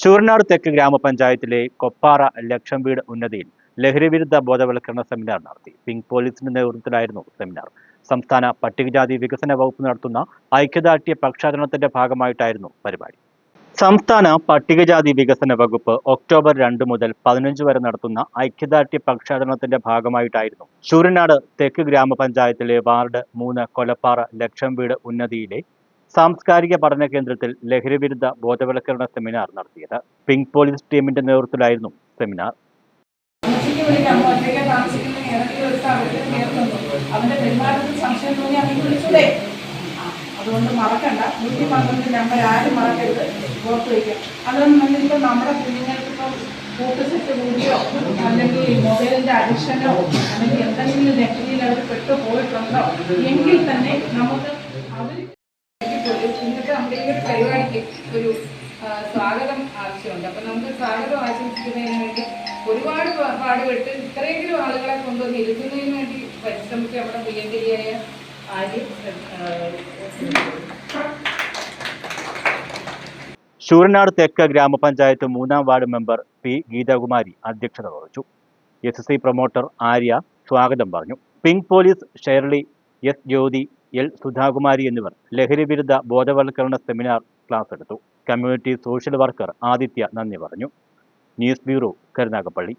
ശൂരനാട് തെക്ക് ഗ്രാമപഞ്ചായത്തിലെ കൊപ്പാറ ലക്ഷം വീട് ഉന്നതിയിൽ ലഹരിവിരുദ്ധ ബോധവൽക്കരണ സെമിനാർ നടത്തി. പിങ്ക് പോലീസിന്റെ നേതൃത്വത്തിലായിരുന്നു സെമിനാർ. സംസ്ഥാന പട്ടികജാതി വികസന വകുപ്പ് നടത്തുന്ന ഐക്യദാർഢ്യ പക്ഷാചരണത്തിന്റെ ഭാഗമായിട്ടായിരുന്നു പരിപാടി. സംസ്ഥാന പട്ടികജാതി വികസന വകുപ്പ് ഒക്ടോബർ രണ്ട് മുതൽ പതിനഞ്ച് വരെ നടത്തുന്ന ഐക്യദാർഢ്യ പക്ഷാചരണത്തിന്റെ ഭാഗമായിട്ടായിരുന്നു ശൂരനാട് തെക്ക് ഗ്രാമപഞ്ചായത്തിലെ വാർഡ് മൂന്ന് കൊലപ്പാറ ലക്ഷം വീട് ഉന്നതിയിലെ സാംസ്കാരിക പഠന കേന്ദ്രത്തിൽ ലഹരിവിരുദ്ധ ബോധവൽക്കരണ സെമിനാർ നടത്തിയത് പിങ്ക് പോലീസ് ടീമിന്റെ നേതൃത്വത്തിലായിരുന്നു സെമിനാർ. അതുകൊണ്ട് മറക്കണ്ട. നൂറ്റി പന്ത്രണ്ട് ആരും മറക്കരുത്. ഓർത്ത് വയ്ക്കുക അതൊന്നും ഇപ്പം നമ്മുടെ കുഞ്ഞുങ്ങൾക്ക് ഇപ്പം കൂടിയോ അല്ലെങ്കിൽ മൊബൈലിന്റെ അഡിക്ഷനോ അല്ലെങ്കിൽ എന്തെങ്കിലും ലഹരിയിൽ അവർ പെട്ടു എങ്കിൽ തന്നെ നമുക്ക് അവർ ഇന്നത്തെ നമ്മുടെ ഈ ഒരു പരിപാടിക്ക് ഒരു സ്വാഗതം ആവശ്യമുണ്ട്. അപ്പം നമുക്ക് സ്വാഗതം ആശംസിക്കുന്നതിന് വേണ്ടി ഒരുപാട് പാടുപെട്ട് ഇത്രയെങ്കിലും ആളുകളെ കൊണ്ടുവന്ന് ഇരുത്തുന്നതിന് വേണ്ടി പരിശ്രമിച്ച് നമ്മുടെ പ്രിയങ്കരിയായ ആര്യ ശൂരനാട് തെക്ക് ഗ്രാമപഞ്ചായത്ത് മൂന്നാം വാർഡ് മെമ്പർ പി ഗീതാകുമാരി അധ്യക്ഷത വഹിച്ചു. എസ് സി പ്രൊമോട്ടർ ആര്യ സ്വാഗതം പറഞ്ഞു. Pink police Shirley S Jyothi L Sudhakumari എന്നിവർ ലഹരി വിരുദ്ധ ബോധവൽക്കരണ സെമിനാർ ക്ലാസ് എടുത്തു. കമ്മ്യൂണിറ്റി സോഷ്യൽ വർക്കർ ആദിത്യ നന്ദി പറഞ്ഞു. News bureau Karunagappally.